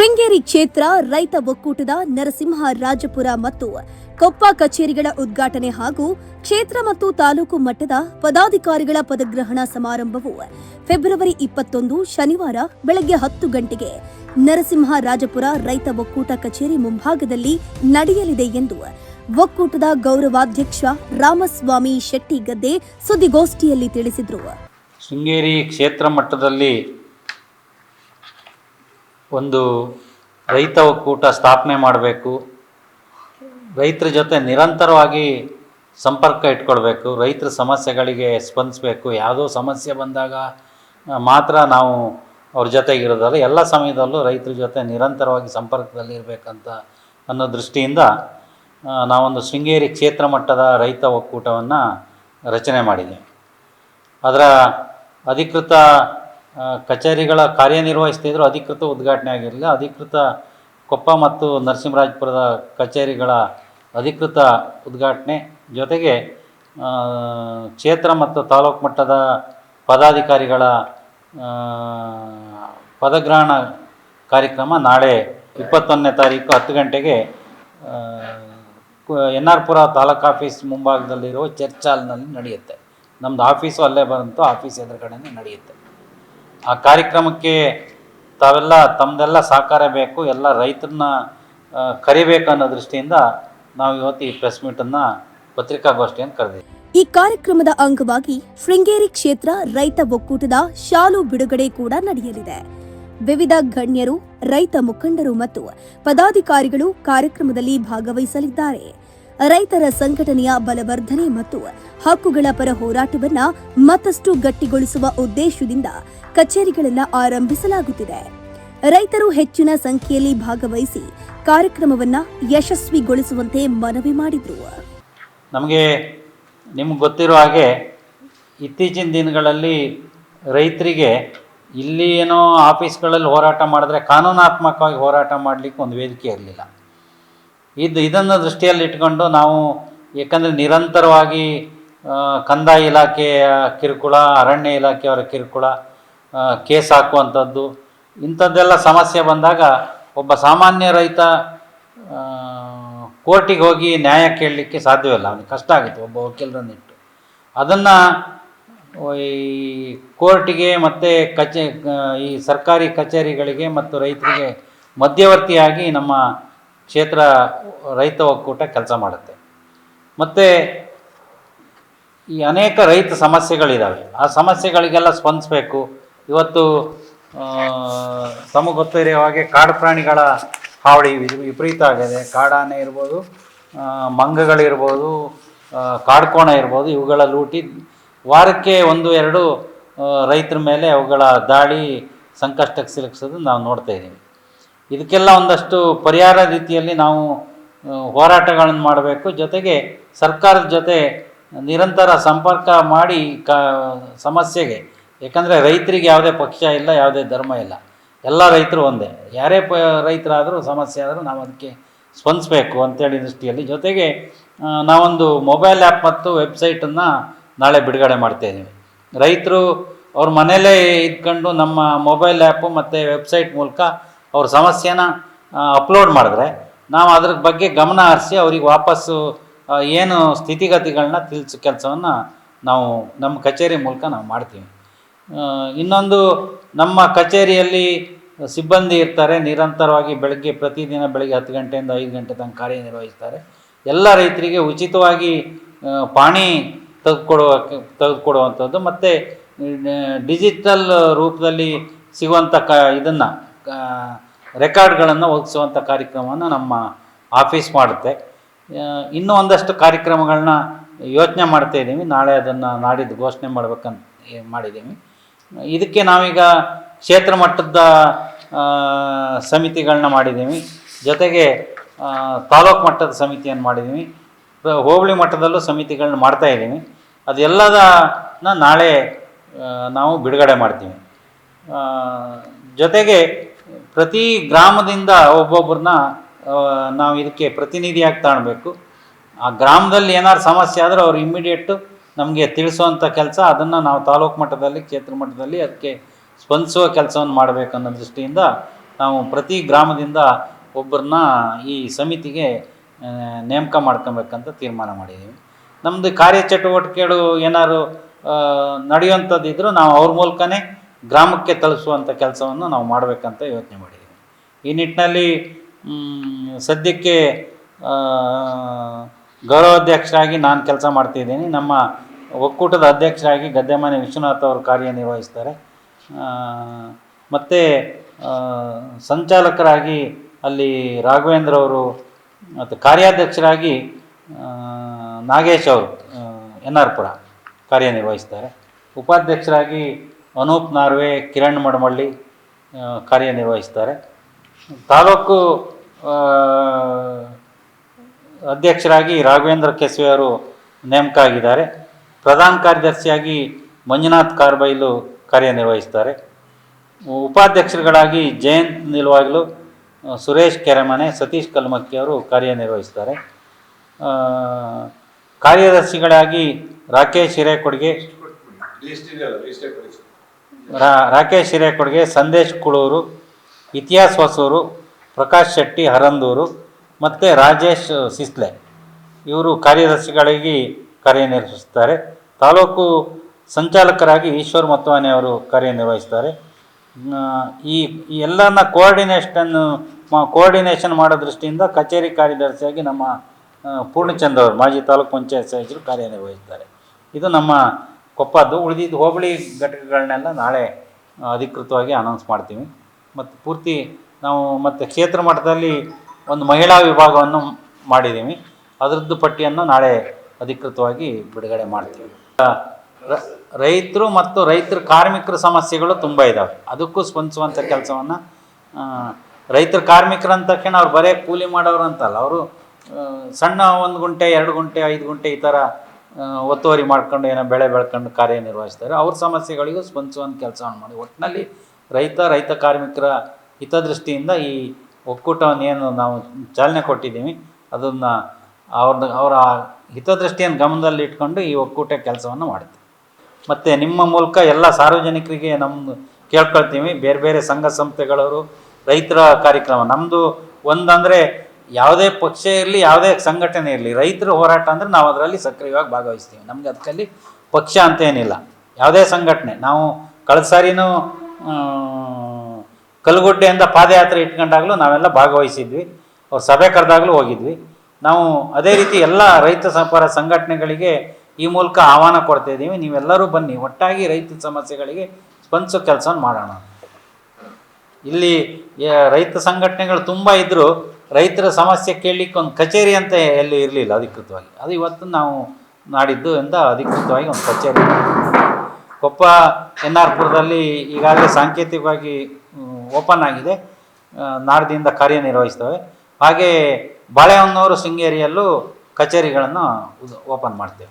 ಶೃಂಗೇರಿ ಕ್ಷೇತ್ರ ರೈತ ಒಕ್ಕೂಟದ ನರಸಿಂಹ ರಾಜಪುರ ಮತ್ತು ಕೊಪ್ಪ ಕಚೇರಿಗಳ ಉದ್ಘಾಟನೆ ಹಾಗೂ ಕ್ಷೇತ್ರ ಮತ್ತು ತಾಲೂಕು ಮಟ್ಟದ ಪದಾಧಿಕಾರಿಗಳ ಪದಗ್ರಹಣ ಸಮಾರಂಭವು ಫೆಬ್ರವರಿ ಇಪ್ಪತ್ತೊಂದು ಶನಿವಾರ ಬೆಳಗ್ಗೆ ಹತ್ತು ಗಂಟೆಗೆ ನರಸಿಂಹ ರಾಜಪುರ ರೈತ ಒಕ್ಕೂಟ ಕಚೇರಿ ಮುಂಭಾಗದಲ್ಲಿ ನಡೆಯಲಿದೆ ಎಂದು ಒಕ್ಕೂಟದ ಗೌರವಾಧ್ಯಕ್ಷ ರಾಮಸ್ವಾಮಿ ಶೆಟ್ಟಿಗದ್ದೆ ಸುದ್ದಿಗೋಷ್ಠಿಯಲ್ಲಿ ತಿಳಿಸಿದರು. ಶೃಂಗೇರಿ ಕ್ಷೇತ್ರ ಮಟ್ಟದಲ್ಲಿ ಒಂದು ರೈತ ಒಕ್ಕೂಟ ಸ್ಥಾಪನೆ ಮಾಡಬೇಕು. ರೈತರ ಜೊತೆ ನಿರಂತರವಾಗಿ ಸಂಪರ್ಕ ಇಟ್ಕೊಳ್ಬೇಕು. ರೈತರ ಸಮಸ್ಯೆಗಳಿಗೆ ಸ್ಪಂದಿಸಬೇಕು. ಯಾವುದೋ ಸಮಸ್ಯೆ ಬಂದಾಗ ಮಾತ್ರ ನಾವು ಅವ್ರ ಜೊತೆಗಿರೋದಲ್ಲ ಎಲ್ಲ ಸಮಯದಲ್ಲೂ ರೈತರ ಜೊತೆ ನಿರಂತರವಾಗಿ ಸಂಪರ್ಕದಲ್ಲಿ ಇರಬೇಕಂತ ಅನ್ನೋ ದೃಷ್ಟಿಯಿಂದ ನಾವೊಂದು ಶೃಂಗೇರಿ ಕ್ಷೇತ್ರ ಮಟ್ಟದ ರೈತ ಒಕ್ಕೂಟವನ್ನು ರಚನೆ ಮಾಡಿದೆ. ಅದರ ಅಧಿಕೃತ ಕಚೇರಿಗಳ ಕಾರ್ಯನಿರ್ವಹಿಸ್ತಿದ್ರು ಅಧಿಕೃತ ಉದ್ಘಾಟನೆ ಆಗಿರಲಿಲ್ಲ. ಅಧಿಕೃತ ಕೊಪ್ಪ ಮತ್ತು ನರಸಿಂಹರಾಜಪುರದ ಕಚೇರಿಗಳ ಅಧಿಕೃತ ಉದ್ಘಾಟನೆ. ಜೊತೆಗೆ ಕ್ಷೇತ್ರ ಮತ್ತು ತಾಲೂಕು ಮಟ್ಟದ ಪದಾಧಿಕಾರಿಗಳ ಪದಗ್ರಹಣ ಕಾರ್ಯಕ್ರಮ ನಾಳೆ ಇಪ್ಪತ್ತೊಂದನೇ ತಾರೀಕು ಹತ್ತು ಗಂಟೆಗೆ ಎನ್ ಆರ್ ಪುರ ತಾಲೂಕು ಆಫೀಸ್ ಮುಂಭಾಗದಲ್ಲಿರುವ ಚರ್ಚ್ ಹಾಲ್ನಲ್ಲಿ ನಡೆಯುತ್ತೆ. ನಮ್ಮದು ಆಫೀಸು ಅಲ್ಲೇ ಬಂತು, ಆಫೀಸ್ ಎದುರುಗಡೆನೇ ನಡೆಯುತ್ತೆ. ಆ ಕಾರ್ಯಕ್ರಮಕ್ಕೆ ತಾವೆಲ್ಲ ತಮ್ಮದೆಲ್ಲ ಸಹಕಾರ ಬೇಕು, ಎಲ್ಲ ರೈತರನ್ನ ಕರಿಬೇಕು ಅನ್ನೋ ದೃಷ್ಟಿಯಿಂದ ನಾವು ಇವತ್ತು ಈ ಪ್ರೆಸ್ ಮೀಟನ್ನು ಪತ್ರಿಕಾಗೋಷ್ಠಿಯನ್ನು ಕರೆದಿದ್ದೀವಿ. ಈ ಕಾರ್ಯಕ್ರಮದ ಅಂಗವಾಗಿ ಶೃಂಗೇರಿ ಕ್ಷೇತ್ರ ರೈತ ಒಕ್ಕೂಟದ ಶಾಲು ಬಿಡುಗಡೆ ಕೂಡ ನಡೆಯಲಿದೆ. ವಿವಿಧ ಗಣ್ಯರು, ರೈತ ಮುಖಂಡರು ಮತ್ತು ಪದಾಧಿಕಾರಿಗಳು ಕಾರ್ಯಕ್ರಮದಲ್ಲಿ ಭಾಗವಹಿಸಲಿದ್ದಾರೆ. ರೈತರ ಸಂಘಟನೆಯ ಬಲವರ್ಧನೆ ಮತ್ತು ಹಕ್ಕುಗಳ ಪರ ಹೋರಾಟವನ್ನ ಮತ್ತಷ್ಟು ಗಟ್ಟಿಗೊಳಿಸುವ ಉದ್ದೇಶದಿಂದ ಕಚೇರಿಗಳನ್ನು ಆರಂಭಿಸಲಾಗುತ್ತಿದೆ. ರೈತರು ಹೆಚ್ಚಿನ ಸಂಖ್ಯೆಯಲ್ಲಿ ಭಾಗವಹಿಸಿ ಕಾರ್ಯಕ್ರಮವನ್ನ ಯಶಸ್ವಿಗೊಳಿಸುವಂತೆ ಮನವಿ ಮಾಡಿದ್ರು. ನಮಗೆ ನಿಮ್ಗೆ ಗೊತ್ತಿರೋ ಹಾಗೆ ಇತ್ತೀಚಿನ ದಿನಗಳಲ್ಲಿ ರೈತರಿಗೆ ಇಲ್ಲಿ ಏನೋ ಆಫೀಸ್ಗಳಲ್ಲಿ ಹೋರಾಟ ಮಾಡಿದ್ರೆ ಕಾನೂನಾತ್ಮಕವಾಗಿ ಹೋರಾಟ ಮಾಡಲಿಕ್ಕೆ ಒಂದು ವೇದಿಕೆ ಇರಲಿಲ್ಲ. ಇದು ಇದನ್ನು ದೃಷ್ಟಿಯಲ್ಲಿ ಇಟ್ಕೊಂಡು ನಾವು ಏಕೆಂದರೆ ನಿರಂತರವಾಗಿ ಕಂದಾಯ ಇಲಾಖೆಯ ಕಿರುಕುಳ, ಅರಣ್ಯ ಇಲಾಖೆಯವರ ಕಿರುಕುಳ ಕೇಸ್ ಹಾಕುವಂಥದ್ದು, ಇಂಥದ್ದೆಲ್ಲ ಸಮಸ್ಯೆ ಬಂದಾಗ ಒಬ್ಬ ಸಾಮಾನ್ಯ ರೈತ ಕೋರ್ಟಿಗೆ ಹೋಗಿ ನ್ಯಾಯ ಕೇಳಲಿಕ್ಕೆ ಸಾಧ್ಯವಿಲ್ಲ. ಅವನಿಗೆ ಕಷ್ಟ ಆಗುತ್ತೆ, ಒಬ್ಬ ವಕೀಲರನ್ನಿಟ್ಟು ಅದನ್ನು ಈ ಕೋರ್ಟಿಗೆ ಮತ್ತು ಕಚೇ ಈ ಸರ್ಕಾರಿ ಕಚೇರಿಗಳಿಗೆ ಮತ್ತು ರೈತರಿಗೆ ಮಧ್ಯವರ್ತಿಯಾಗಿ ನಮ್ಮ ಕ್ಷೇತ್ರ ರೈತ ಒಕ್ಕೂಟ ಕೆಲಸ ಮಾಡುತ್ತೆ. ಮತ್ತು ಈ ಅನೇಕ ರೈತ ಸಮಸ್ಯೆಗಳಿದ್ದಾವೆ ಆ ಸಮಸ್ಯೆಗಳಿಗೆಲ್ಲ ಸ್ಪಂದಿಸಬೇಕು. ಇವತ್ತು ತಮಗೆ ಗೊತ್ತಿರೋ ಹಾಗೆ ಕಾಡು ಪ್ರಾಣಿಗಳ ಹಾವಳಿ ವಿಪರೀತ ಆಗಿದೆ. ಕಾಡಾನೆ ಇರ್ಬೋದು ಮಂಗಗಳಿರ್ಬೋದು ಕಾಡ್ಕೋಣ ಇರ್ಬೋದು, ಇವುಗಳ ಲೂಟಿ ವಾರಕ್ಕೆ ಒಂದು, ಎರಡು ರೈತರ ಮೇಲೆ ಅವುಗಳ ದಾಳಿ, ಸಂಕಷ್ಟಕ್ಕೆ ಸಿಲುಕಿಸೋದು ನಾವು ನೋಡ್ತಾ ಇದ್ದೀವಿ. ಇದಕ್ಕೆಲ್ಲ ಒಂದಷ್ಟು ಪರಿಹಾರ ರೀತಿಯಲ್ಲಿ ನಾವು ಹೋರಾಟಗಳನ್ನು ಮಾಡಬೇಕು. ಜೊತೆಗೆ ಸರ್ಕಾರದ ಜೊತೆ ನಿರಂತರ ಸಂಪರ್ಕ ಮಾಡಿ ಕ, ಸಮಸ್ಯೆಗೆ ಯಾಕಂದರೆ ರೈತರಿಗೆ ಯಾವುದೇ ಪಕ್ಷ ಇಲ್ಲ, ಯಾವುದೇ ಧರ್ಮ ಇಲ್ಲ. ಎಲ್ಲ ರೈತರು ಒಂದೇ. ಯಾರೇ ಪ, ರೈತರಾದರೂ ಸಮಸ್ಯೆ ಆದರೂ ನಾವು ಅದಕ್ಕೆ ಸ್ಪಂದಿಸಬೇಕು ಅಂತೇಳಿ ದೃಷ್ಟಿಯಲ್ಲಿ. ಜೊತೆಗೆ ನಾವೊಂದು ಮೊಬೈಲ್ ಆ್ಯಪ್ ಮತ್ತು ವೆಬ್ಸೈಟನ್ನು ನಾಳೆ ಬಿಡುಗಡೆ ಮಾಡ್ತಾಯಿದ್ದೀವಿ ರೈತರು ಅವ್ರ ಮನೆಯಲ್ಲೇ ಇದ್ಕೊಂಡು ನಮ್ಮ ಮೊಬೈಲ್ ಆ್ಯಪು ಮತ್ತು ವೆಬ್ಸೈಟ್ ಮೂಲಕ ಅವ್ರ ಸಮಸ್ಯೆನ ಅಪ್ಲೋಡ್ ಮಾಡಿದ್ರೆ ನಾವು ಅದ್ರ ಬಗ್ಗೆ ಗಮನ ಹರಿಸಿ ಅವ್ರಿಗೆ ವಾಪಸ್ಸು ಏನು ಸ್ಥಿತಿಗತಿಗಳನ್ನ ತಿಳಿಸ ಕೆಲಸವನ್ನು ನಾವು ನಮ್ಮ ಕಚೇರಿ ಮೂಲಕ ನಾವು ಮಾಡ್ತೀವಿ. ಇನ್ನೊಂದು ನಮ್ಮ ಕಚೇರಿಯಲ್ಲಿ ಸಿಬ್ಬಂದಿ ಇರ್ತಾರೆ, ನಿರಂತರವಾಗಿ ಬೆಳಗ್ಗೆ ಪ್ರತಿದಿನ ಬೆಳಗ್ಗೆ ಹತ್ತು ಗಂಟೆಯಿಂದ ಐದು ಗಂಟೆ ತನಕ ಕಾರ್ಯನಿರ್ವಹಿಸ್ತಾರೆ. ಎಲ್ಲ ರೈತರಿಗೆ ಉಚಿತವಾಗಿ ಪಾಣಿ ತೆಗೆದುಕೊಡುವ, ತೆಗೆದುಕೊಡುವಂಥದ್ದು ಮತ್ತು ಡಿಜಿಟಲ್ ರೂಪದಲ್ಲಿ ಸಿಗುವಂಥ ಕ, ಇದನ್ನು ರೆಕಾರ್ಡ್ಗಳನ್ನು ಒದಗಿಸುವಂಥ ಕಾರ್ಯಕ್ರಮವನ್ನು ನಮ್ಮ ಆಫೀಸ್ ಮಾಡುತ್ತೆ. ಇನ್ನೂ ಒಂದಷ್ಟು ಕಾರ್ಯಕ್ರಮಗಳನ್ನ ಯೋಚನೆ ಮಾಡ್ತಾ ಇದ್ದೀವಿ. ನಾಳೆ ಅದನ್ನು ನಾಡಿದ್ದು ಘೋಷಣೆ ಮಾಡ್ಬೇಕಂತ ಮಾಡಿದ್ದೀವಿ. ಇದಕ್ಕೆ ನಾವೀಗ ಕ್ಷೇತ್ರ ಮಟ್ಟದ ಸಮಿತಿಗಳನ್ನ ಮಾಡಿದ್ದೀವಿ. ಜೊತೆಗೆ ತಾಲೂಕು ಮಟ್ಟದ ಸಮಿತಿಯನ್ನು ಮಾಡಿದ್ದೀವಿ. ಹೋಬಳಿ ಮಟ್ಟದಲ್ಲೂ ಸಮಿತಿಗಳನ್ನ ಮಾಡ್ತಾ ಇದ್ದೀವಿ. ಅದೆಲ್ಲದನ್ನ ನಾಳೆ ನಾವು ಬಿಡುಗಡೆ ಮಾಡ್ತೀವಿ. ಜೊತೆಗೆ ಪ್ರತಿ ಗ್ರಾಮದಿಂದ ಒಬ್ಬೊಬ್ಬರನ್ನ ನಾವು ಇದಕ್ಕೆ ಪ್ರತಿನಿಧಿಯಾಗಿ ತಾಣಬೇಕು. ಆ ಗ್ರಾಮದಲ್ಲಿ ಏನಾದ್ರು ಸಮಸ್ಯೆ ಆದರೆ ಅವ್ರು ಇಮ್ಮಿಡಿಯೇಟು ನಮಗೆ ತಿಳಿಸುವಂಥ ಕೆಲಸ ಅದನ್ನು ನಾವು ತಾಲೂಕು ಮಟ್ಟದಲ್ಲಿ ಕ್ಷೇತ್ರ ಮಟ್ಟದಲ್ಲಿ ಅದಕ್ಕೆ ಸ್ಪಂದಿಸುವ ಕೆಲಸವನ್ನು ಮಾಡಬೇಕು ಅನ್ನೋ ದೃಷ್ಟಿಯಿಂದ ನಾವು ಪ್ರತಿ ಗ್ರಾಮದಿಂದ ಒಬ್ಬರನ್ನ ಈ ಸಮಿತಿಗೆ ನೇಮಕ ಮಾಡ್ಕೊಬೇಕಂತ ತೀರ್ಮಾನ ಮಾಡಿದ್ದೀವಿ ನಮ್ಮದು ಕಾರ್ಯಚಟುವಟಿಕೆಗಳು ಏನಾದ್ರು ಆ, ನಡೆಯುವಂಥದ್ದು ಇದ್ರೂ ನಾವು ಅವ್ರ ಮೂಲಕನೇ ಗ್ರಾಮಕ್ಕೆ ತಲುಪಿಸುವಂಥ ಕೆಲಸವನ್ನು ನಾವು ಮಾಡಬೇಕಂತ ಯೋಚನೆ ಮಾಡಿದ್ದೀವಿ ಈ ನಿಟ್ಟಿನಲ್ಲಿ ಸದ್ಯಕ್ಕೆ ಗೌರವಾಧ್ಯಕ್ಷರಾಗಿ ನಾನು ಕೆಲಸ ಮಾಡ್ತಿದ್ದೀನಿ. ನಮ್ಮ ಒಕ್ಕೂಟದ ಅಧ್ಯಕ್ಷರಾಗಿ ಗದ್ದೆಮನೆ ವಿಶ್ವನಾಥ್ ಅವರು ಕಾರ್ಯನಿರ್ವಹಿಸ್ತಾರೆ. ಮತ್ತು ಸಂಚಾಲಕರಾಗಿ ಅಲ್ಲಿ ರಾಘವೇಂದ್ರ ಅವರು, ಮತ್ತು ಕಾರ್ಯಾಧ್ಯಕ್ಷರಾಗಿ ನಾಗೇಶ್ ಅವರು ಎನ್ ಆರ್ ಪುರ ಕಾರ್ಯನಿರ್ವಹಿಸ್ತಾರೆ. ಉಪಾಧ್ಯಕ್ಷರಾಗಿ ಅನೂಪ್ ನಾರ್ವೆ ಕಿರಣ್ ಮಡಮಳ್ಳಿ ಕಾರ್ಯನಿರ್ವಹಿಸ್ತಾರೆ. ತಾಲೂಕು ಅಧ್ಯಕ್ಷರಾಗಿ ರಾಘವೇಂದ್ರ ಕೆಸ್ವೆ ಅವರು ನೇಮಕ ಆಗಿದ್ದಾರೆ ಪ್ರಧಾನ ಕಾರ್ಯದರ್ಶಿಯಾಗಿ ಮಂಜುನಾಥ್ ಕಾರ್ಬೈಲು ಕಾರ್ಯನಿರ್ವಹಿಸ್ತಾರೆ. ಉಪಾಧ್ಯಕ್ಷರುಗಳಾಗಿ ಜಯಂತ್ ನಿಲ್ವಾಗ್ಲು ಸುರೇಶ್ ಕೆರೆಮನೆ, ಸತೀಶ್ ಕಲ್ಮಕ್ಕಿ ಅವರು ಕಾರ್ಯನಿರ್ವಹಿಸ್ತಾರೆ. ಕಾರ್ಯದರ್ಶಿಗಳಾಗಿ ರಾಕೇಶ್ ಹಿರೇಕೊಡ್ಗೆ ರಾಕೇಶ್ ಹಿರೇಕೊಡ್ಗೆ, ಸಂದೇಶ್ ಕುಳೂರು, ಇತಿಹಾಸ್ ಹೊಸೂರು, ಪ್ರಕಾಶ್ ಶೆಟ್ಟಿ, ಹರಂದೂರು ಮತ್ತು ರಾಜೇಶ್ ಸಿಸ್ಲೆ. ಇವರು ಕಾರ್ಯದರ್ಶಿಗಳಾಗಿ ಕಾರ್ಯನಿರ್ವಹಿಸುತ್ತಾರೆ. ತಾಲೂಕು ಸಂಚಾಲಕರಾಗಿ ಈಶ್ವರ್ ಮತ್ವಾನೆ ಅವರು ಕಾರ್ಯನಿರ್ವಹಿಸ್ತಾರೆ ಈ ಎಲ್ಲನ ಕೋಆರ್ಡಿನೇಷನ್ ಕೋಆರ್ಡಿನೇಷನ್ ಮಾಡೋ ದೃಷ್ಟಿಯಿಂದ ಕಚೇರಿ ಕಾರ್ಯದರ್ಶಿಯಾಗಿ ನಮ್ಮ ಪೂರ್ಣಚಂದ್ರ ಅವರು, ಮಾಜಿ ತಾಲೂಕು ಪಂಚಾಯತ್ ಸದಸ್ಯರು ಕಾರ್ಯನಿರ್ವಹಿಸ್ತಾರೆ ಇದು ನಮ್ಮ ಕೊಪ್ಪದ್ದು ಉಳಿದಿದ್ದು ಹೋಬಳಿ ಘಟಕಗಳನ್ನೆಲ್ಲ ನಾಳೆ ಅಧಿಕೃತವಾಗಿ ಅನೌನ್ಸ್ ಮಾಡ್ತೀವಿ. ಮತ್ತು ಪೂರ್ತಿ ನಾವು ಮತ್ತು ಕ್ಷೇತ್ರ ಮಟ್ಟದಲ್ಲಿ ಒಂದು ಮಹಿಳಾ ವಿಭಾಗವನ್ನು ಮಾಡಿದ್ದೀವಿ. ಅದರದ್ದು ಪಟ್ಟಿಯನ್ನು ನಾಳೆ ಅಧಿಕೃತವಾಗಿ ಬಿಡುಗಡೆ ಮಾಡ್ತೀವಿ. ರೈತರು ಮತ್ತು ರೈತರ ಕಾರ್ಮಿಕರ ಸಮಸ್ಯೆಗಳು ತುಂಬ ಇದ್ದಾವೆ ಅದಕ್ಕೂ ಸ್ಪಂದಿಸುವಂಥ ಕೆಲಸವನ್ನು ರೈತರ ಕಾರ್ಮಿಕರು ಅಂದ ತಕ್ಷಣ ಅವ್ರು ಬರೇ ಕೂಲಿ ಮಾಡೋರು ಅಂತಲ್ಲ. ಅವರು ಸಣ್ಣ ಒಂದು ಗುಂಟೆ, ಎರಡು ಗುಂಟೆ, ಐದು ಗುಂಟೆ ಈ ಥರ ಒತ್ತುವರಿ ಮಾಡ್ಕೊಂಡು ಏನೋ ಬೆಳೆ ಬೆಳ್ಕೊಂಡು ಕಾರ್ಯನಿರ್ವಹಿಸ್ತಾರೆ. ಅವ್ರ ಸಮಸ್ಯೆಗಳಿಗೂ ಸ್ಪಂದಿಸುವಂಥ ಕೆಲಸವನ್ನು ಮಾಡಿ. ಒಟ್ಟಿನಲ್ಲಿ ರೈತ ರೈತ ಕಾರ್ಮಿಕರ ಹಿತದೃಷ್ಟಿಯಿಂದ ಈ ಒಕ್ಕೂಟವನ್ನು ಏನು ನಾವು ಚಾಲನೆ ಕೊಟ್ಟಿದ್ದೀವಿ, ಅದನ್ನು ಅವ್ರನ್ನ ಅವರ ಹಿತದೃಷ್ಟಿಯನ್ನು ಗಮನದಲ್ಲಿಟ್ಕೊಂಡು ಈ ಒಕ್ಕೂಟ ಕೆಲಸವನ್ನು ಮಾಡುತ್ತೆ. ಮತ್ತು ನಿಮ್ಮ ಮೂಲಕ ಎಲ್ಲ ಸಾರ್ವಜನಿಕರಿಗೆ ನಮ್ಮದು ಕೇಳ್ಕೊಳ್ತೀವಿ. ಬೇರೆ ಬೇರೆ ಸಂಘ ಸಂಸ್ಥೆಗಳವರು ರೈತರ ಕಾರ್ಯಕ್ರಮ. ನಮ್ಮದು ಒಂದಂದರೆ ಯಾವುದೇ ಪಕ್ಷ ಇರಲಿ, ಯಾವುದೇ ಸಂಘಟನೆ ಇರಲಿ, ರೈತರ ಹೋರಾಟ ಅಂದರೆ ನಾವು ಅದರಲ್ಲಿ ಸಕ್ರಿಯವಾಗಿ ಭಾಗವಹಿಸ್ತೀವಿ. ನಮಗೆ ಅದಕ್ಕಲ್ಲಿ ಪಕ್ಷ ಅಂತ ಏನಿಲ್ಲ. ಯಾವುದೇ ಸಂಘಟನೆ, ನಾವು ಕಳೆದ ಸಾರಿನೂ ಕಲ್ಗುಡ್ಡೆಯಿಂದ ಪಾದಯಾತ್ರೆ ಇಟ್ಕೊಂಡಾಗಲೂ ನಾವೆಲ್ಲ ಭಾಗವಹಿಸಿದ್ವಿ. ಅವ್ರು ಸಭೆ ಕರೆದಾಗಲೂ ಹೋಗಿದ್ವಿ. ನಾವು ಅದೇ ರೀತಿ ಎಲ್ಲ ರೈತ ಪರ ಸಂಘಟನೆಗಳಿಗೆ ಈ ಮೂಲಕ ಆಹ್ವಾನ ಕೊಡ್ತಾ ಇದ್ದೀವಿ. ನೀವೆಲ್ಲರೂ ಬನ್ನಿ, ಒಟ್ಟಾಗಿ ರೈತ ಸಮಸ್ಯೆಗಳಿಗೆ ಸ್ಪಂದಿಸೋ ಕೆಲಸ ಮಾಡೋಣ. ಇಲ್ಲಿ ರೈತ ಸಂಘಟನೆಗಳು ತುಂಬ ಇದ್ದರೂ ರೈತರ ಸಮಸ್ಯೆ ಕೇಳಲಿಕ್ಕೆ ಒಂದು ಕಚೇರಿ ಅಂತ ಎಲ್ಲಿ ಇರಲಿಲ್ಲ ಅಧಿಕೃತವಾಗಿ. ಅದು ಇವತ್ತು ನಾವು ನಾಡಿದ್ದು ಎಂದ ಅಧಿಕೃತವಾಗಿ ಒಂದು ಕಚೇರಿ. ಕೊಪ್ಪ ಎನ್ ಆರ್ ಪುರದಲ್ಲಿ ಈಗಾಗಲೇ ಸಾಂಕೇತಿಕವಾಗಿ ಓಪನ್ ಆಗಿದೆ. ನಾಡ್ದಿಂದ ಕಾರ್ಯನಿರ್ವಹಿಸ್ತವೆ. ಹಾಗೆ ಬಾಳೆಹೊನ್ನೂರು ಶೃಂಗೇರಿಯಲ್ಲೂ ಕಚೇರಿಗಳನ್ನು ಓಪನ್ ಮಾಡ್ತೇವೆ.